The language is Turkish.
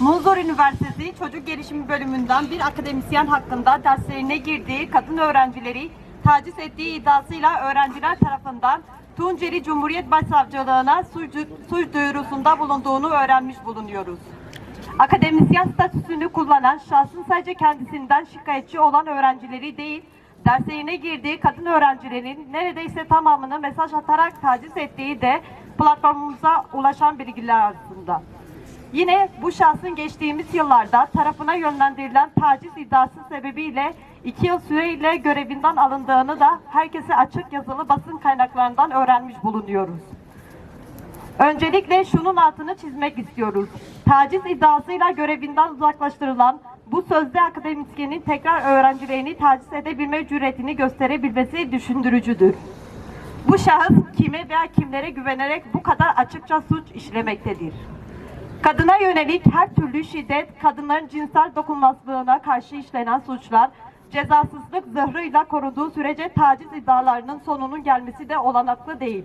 Munzur Üniversitesi Çocuk Gelişimi Bölümünden bir akademisyen hakkında derslerine girdiği kadın öğrencileri taciz ettiği iddiasıyla öğrenciler tarafından Tunceli Cumhuriyet Başsavcılığına suç, suç duyurusunda bulunduğunu öğrenmiş bulunuyoruz. Akademisyen statüsünü kullanan şahsın sadece kendisinden şikayetçi olan öğrencileri değil, derslerine girdiği kadın öğrencilerin neredeyse tamamını mesaj atarak taciz ettiği de platformumuza ulaşan bilgiler arasında. Yine bu şahsın geçtiğimiz yıllarda tarafına yönlendirilen taciz iddiası sebebiyle iki yıl süreyle görevinden alındığını da herkese açık yazılı basın kaynaklarından öğrenmiş bulunuyoruz. Öncelikle şunun altını çizmek istiyoruz. Taciz iddiasıyla görevinden uzaklaştırılan bu sözde akademisyenin tekrar öğrencilerini taciz edebilme cüretini gösterebilmesi düşündürücüdür. Bu şahıs kime veya kimlere güvenerek bu kadar açıkça suç işlemektedir. Kadına yönelik her türlü şiddet, kadınların cinsel dokunmazlığına karşı işlenen suçlar, cezasızlık zırhıyla koruduğu sürece taciz iddialarının sonunun gelmesi de olanaklı değil.